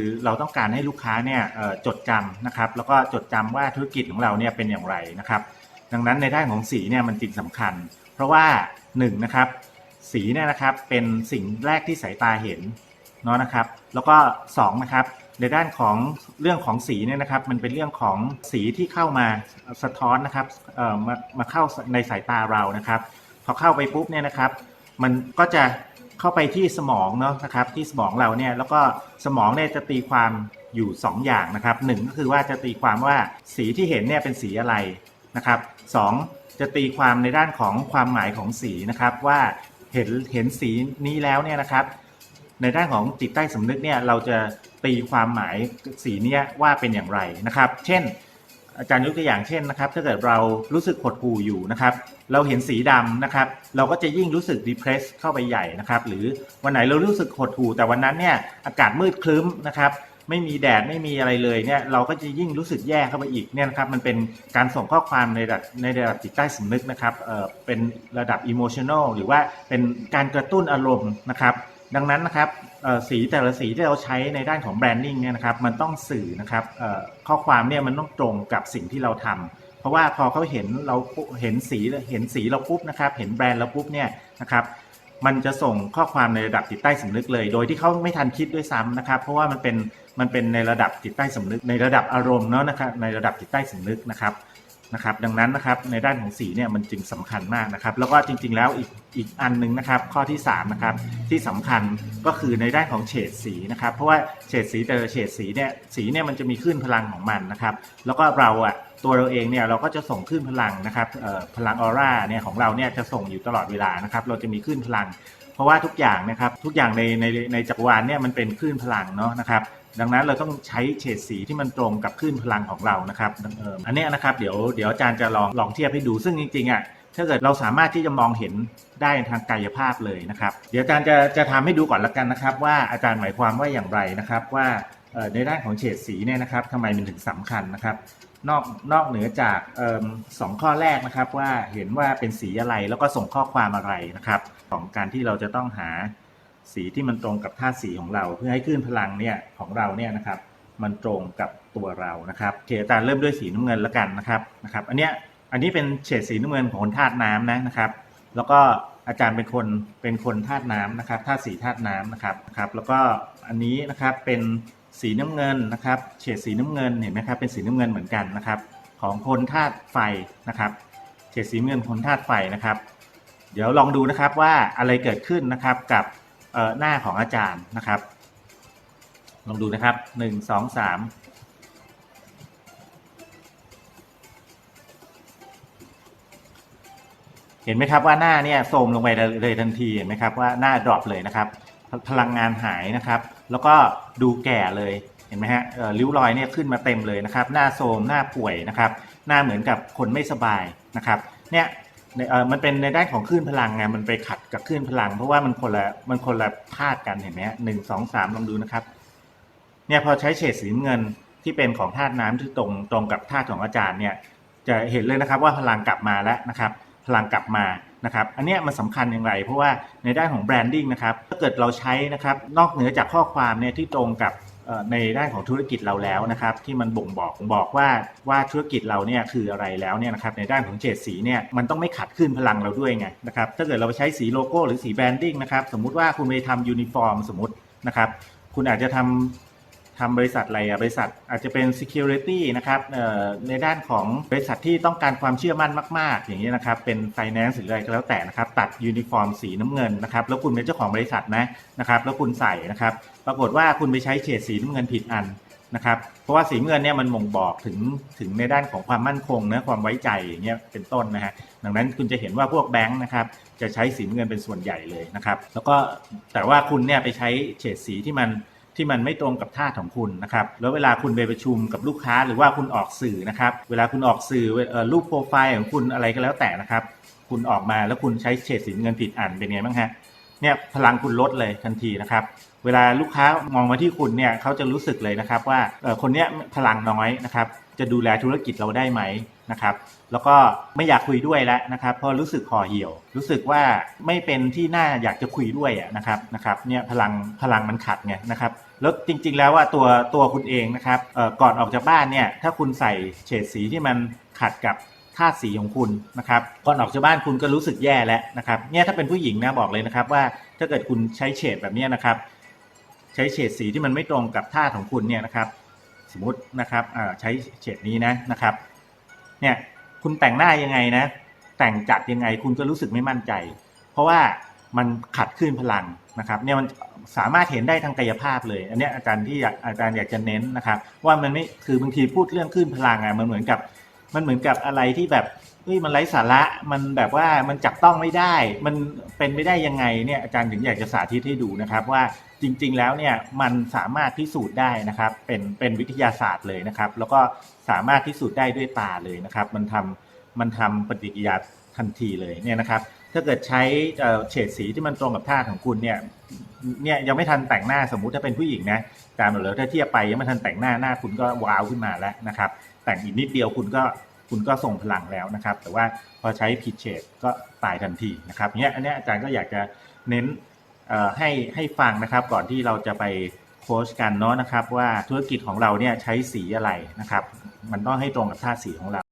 คือเราต้องการให้ลูกค้าเนี่ยจดจำนะครับ แล้วก็จดจำว่าธุรกิจของเราเนี่ยเป็นอย่างไรนะครับ ดังนั้นในด้านของสีเนี่ยมันจึงสำคัญ เพราะว่า1นงนะครับสีเนี่ยนะครับเป็นสิ่งแรกที่สายตาเห็นเนาะนะครับ แล้วก็2นะครับในด้านของเรื่องของสีเนี่ยนะครับ มันเป็นเรื่องของสีที่เข้ามาสะท้อนนะครับมามาเข้าในสายตาเรานะครับ พอเข้าไปปุ๊บเนี่ยนะครับ มันก็จะ เข้าไปที่สมองเนาะนะครับที่สมองเราเนี่ยแล้วก็สมองเนี่ยจะตีความอยู่ 2 อย่างนะครับหนึ่งก็คือว่าจะตีความว่าสีที่เห็นเนี่ยเป็นสีอะไรนะครับสองจะตีความในด้านของความหมายของสีนะครับว่าเห็นเห็นสีนี้แล้วเนี่ยนะครับ ในด้านของจิตใต้สำนึกเนี่ยเราจะตีความหมายสีเนี้ยว่าเป็นอย่างไรนะครับ เช่น อาจารย์ยกตัวอย่างเช่นนะครับ ถ้าเกิดเรารู้สึกหดหู่อยู่นะครับ เราเห็นสีดำนะครับ เราก็จะยิ่งรู้สึก depress เข้าไปใหญ่นะครับ หรือวันไหนเรารู้สึกหดหู่แต่วันนั้นเนี่ยอากาศมืดครึ้มนะครับไม่มีแดดไม่มีอะไรเลยเนี่ยเราก็จะยิ่งรู้สึกแย่เข้าไปอีกเนี่ยนะครับมันเป็นการส่งข้อความในระดับในระดับจิตใต้สำนึกนะครับเอ่อเป็นระดับ emotional หรือว่าเป็นการกระตุ้นอารมณ์นะครับ ดังนั้นนะครับสีแต่ละสีที่เราใช้ในด้านของแบรนดิ้งเนี่ยนะครับมันต้องสื่อนะครับข้อความเนี่ยมันต้องตรงกับสิ่งที่เราทำเพราะว่าพอเขาเห็นเราเห็นสีเห็นสีเราปุ๊บนะครับเห็นแบรนด์เราปุ๊บเนี่ยนะครับมันจะส่งข้อความในระดับจิตใต้สำนึกเลย โดยที่เขาไม่ทันคิดด้วยซ้ำนะครับ เพราะว่ามันเป็นมันเป็นในระดับจิตใต้สำนึก ในระดับอารมณ์เนาะนะครับในระดับจิตใต้สำนึกนะครับ นะครับ ดังนั้นนะครับในด้านของสีเนี่ยมันจึงสำคัญมากนะครับ แล้วก็จริงๆแล้วอีกอีกอันหนึงนะครับ ข้อที่3นะครับที่สำคัญก็คือในด้านของเฉดสีนะครับ เพราะว่าเฉดสีแต่ละเฉดสีเนี่ยสีเนี่ยมันจะมีคลื่นพลังของมันนะครับ แล้วก็เราอะตัวเราเองเนี่ยเราก็จะส่งคลื่นพลังนะครับพลังออร่าเนี่ยของเราเนี่ยจะส่งอยู่ตลอดเวลานะครับ เราจะมีคลื่นพลัง ราะว่าทุกอย่างนะครับทุกอย่างในในในจักรวาลเนี่ยมันเป็นคลื่นพลังเนาะนะครับดังนั้นเราต้องใช้เฉดสีที่มันตรงกับคลื่นพลังของเรานะครับอันนี้นะครับเดี๋ยวเดี๋ยวอาจารย์จะลองลองเทียบให้ดูซึ่งจริงๆอะถ้าเกิดเราสามารถที่จะมองเห็นได้ทางกายภาพเลยนะครับ เดี๋ยวอาจารย์จะจะทำให้ดูก่อนละกันนะครับ ว่าอาจารย์หมายความว่าอย่างไรนะครับว่าในด้านของเฉดสีเนี่ยนะครับทำไมมันถึงสำคัญนะครับ นอกนอกเหนือจากเอสองข้อแรกนะครับ ว่าเห็นว่าเป็นสีอะไรแล้วก็ส่งข้อความอะไรนะครับ ของการที่เราจะต้องหาสีที่มันตรงกับธาตุสีของเรา เพื่อให้คลื่นพลังเนี่ยของเราเนี่ยนะครับ มันตรงกับตัวเรานะครับโอเคอาจารย์เริ่มด้วยสีน้ำเงินแล้วกันนะครับนะครับ อันเนี้ยอันนี้เป็นเฉดสีน้ำเงินของธาตุน้ำนะนะครับ แล้วก็อาจารย์เป็นคนเป็นคนธาตุน้ำนะครับธาตุสีธาตุน้ำนะครับนะครับ แล้วก็อันนี้นะครับเป็น สีน้ำเงินนะครับ เฉดสีน้ำเงินเห็นไหมครับเป็นสีน้ำเงินเหมือนกันนะครับ ของคนธาตุไฟนะครับ เฉดสีเงินคนธาตุไฟนะครับ เดี๋ยวลองดูนะครับว่าอะไรเกิดขึ้นนะครับกับหน้าของอาจารย์นะครับ ลองดูนะครับหนึ่งสองสามเห็นไหมครับว่าหน้าเนี่ยโทมลงไปเลยทันทีเห็นไหมครับว่าหน้าดรอปเลยนะครับ พลังงานหายนะครับ แล้วก็ดูแก่เลยเห็นไหมฮะริ้วรอยเนี่ยขึ้นมาเต็มเลยนะครับ หน้าโทรมหน้าป่วยนะครับ หน้าเหมือนกับคนไม่สบายนะครับ เนี่ยมันเป็นในด้านของคลื่นพลังไงมันไปขัดกับคลื่นพลัง เพราะว่ามันคนละมันคนละธาตุกันเห็นไหมฮะหนึ่งสองสามลองดูนะครับ เนี่ยพอใช้เฉดสีเงินที่เป็นของธาตุน้ำที่ตรงตรงกับธาตุของอาจารย์เนี่ย จะเห็นเลยนะครับว่าพลังกลับมาแล้วนะครับ พลังกลับมานะครับอันนี้มันสำคัญอย่างไร เพราะว่าในด้านของแบรนดิ้งนะครับถ้าเกิดเราใช้นะครับนอกเหนือจากข้อความเนี่ยที่ตรงกับในด้านของธุรกิจเราแล้วนะครับ ที่มันบ่งบอกบอกว่าว่าธุรกิจเราเนี่ยคืออะไรแล้วเนี่ยนะครับในด้านของเฉดสีเนี่ยมันต้องไม่ขัดขึ้นพลังเราด้วยไงนะครับถ้าเกิดเราไปใช้สีโลโก้หรือสีแบรนดิ้งนะครับสมมุติว่าคุณไปทำยูนิฟอร์มสมมตินะครับคุณอาจจะทำ ทำบริษัทอะไรอะบริษัทอาจจะเป็น security นะครับในด้านของบริษัทที่ต้องการความเชื่อมั่นมาก ๆ อย่างนี้นะครับ เป็น finance หรืออะไรก็แล้วแต่นะครับ ตัดยูนิฟอร์มสีน้ำเงินนะครับ แล้วคุณเป็นเจ้าของบริษัทนะนะครับ แล้วคุณใส่นะครับ ปรากฏว่าคุณไปใช้เฉดสีน้ำเงินผิดอันนะครับ เพราะว่าสีเงินเนี่ยมันบ่งบอกถึงถึงในด้านของความมั่นคงนะความไว้ใจอย่างเงี้ยเป็นต้นนะฮะดังนั้นคุณจะเห็นว่าพวกแบงค์นะครับจะใช้สีเงินเป็นส่วนใหญ่เลยนะครับ แล้วก็แต่ว่าคุณเนี่ยไปใช้เฉดสีที่มัน ที่มันไม่ตรงกับท่าของคุณนะครับ แล้วเวลาคุณไปประชุมกับลูกค้าหรือว่าคุณออกสื่อนะครับ เวลาคุณออกสื่อเอ่อรูปโปรไฟล์ของคุณอะไรก็แล้วแต่นะครับ คุณออกมาแล้วคุณใช้เฉดสีเงินผิดอ่านเป็นไงบ้างฮะ เนี่ยพลังคุณลดเลยทันทีนะครับ เวลาลูกค้ามองมาที่คุณเนี่ยเขาจะรู้สึกเลยนะครับว่าคนเนี้ยพลังน้อยนะครับจะดูแลธุรกิจเราได้ไหมนะครับแล้วก็ไม่อยากคุยด้วยแล้วนะครับเพราะรู้สึกห่อเหี่ยว รู้สึกว่าไม่เป็นที่น่าอยากจะคุยด้วยอะนะครับนะครับเนี่ยพลังพลังมันขัดไงนะครับแล้วจริงๆแล้วว่าตัวตัวคุณเองนะครับก่อนออกจากบ้านเนี่ยถ้าคุณใส่เฉดสีที่มันขัดกับธาตุสีของคุณนะครับก่อนออกจากบ้านคุณก็รู้สึกแย่แล้วนะครับเนี่ยถ้าเป็นผู้หญิงนะบอกเลยนะครับว่าถ้าเกิดคุณใช้เฉดแบบเนี้ยนะครับ ใช้เฉดสีที่มันไม่ตรงกับธาของคุณเนี่ยนะครับ สมมตินะครับใช้เฉดนี้นะนะครับ เนี่ยคุณแต่งหน้ายังไงนะ แต่งจัดยังไงคุณก็รู้สึกไม่มั่นใจ เพราะว่ามันขัดขึ้นพลังนะครับ เนี่ยมันสามารถเห็นได้ทางกายภาพเลย อันนี้อาจารย์ที่อาจารย์อยากจะเน้นนะครับ ว่ามันไม่คือบางทีพูดเรื่องขึ้นพลังอะมันเหมือนกับ มันเหมือนกับอะไรที่แบบ ฮ้ยมันไร้สาระมันแบบว่ามันจับต้องไม่ได้ มันเป็นไม่ได้ยังไงเนี่ยอาจารย์ถึงอยากจะสาธิตให้ดูนะครับว่าจริง ๆ แล้วเนี่ยมันสามารถพิสูจน์ได้นะครับเป็นเป็นวิทยาศาสตร์เลยนะครับ แล้วก็สามารถพิสูจน์ได้ด้วยตาเลยนะครับ มันทำมันทำปฏิกิริยาทันทีเลยเนี่ยนะครับ ถ้าเกิดใช้เฉดสีที่มันตรงกับท่าของคุณเนี่ยเนี่ยยังไม่ทันแต่งหน้าสมมุติถ้าเป็นผู้หญิงนะตามเลยถ้าเทียบไปยังไม่ทันแต่งหน้าหน้าคุณก็ว้าวขึ้นมาแล้วนะครับ แต่งอีกนิดเดียวคุณก็ คุณก็ส่งพลังแล้วนะครับ แต่ว่าพอใช้ผิดเฉดก็ตายทันทีนะครับเนี่ยอันนี้อาจารย์ก็อยากจะเน้นให้ให้ฟังนะครับ ก่อนที่เราจะไปโค้ชกันเนาะนะครับ ว่าธุรกิจของเราเนี่ยใช้สีอะไรนะครับ มันต้องให้ตรงกับท่าสีของเรา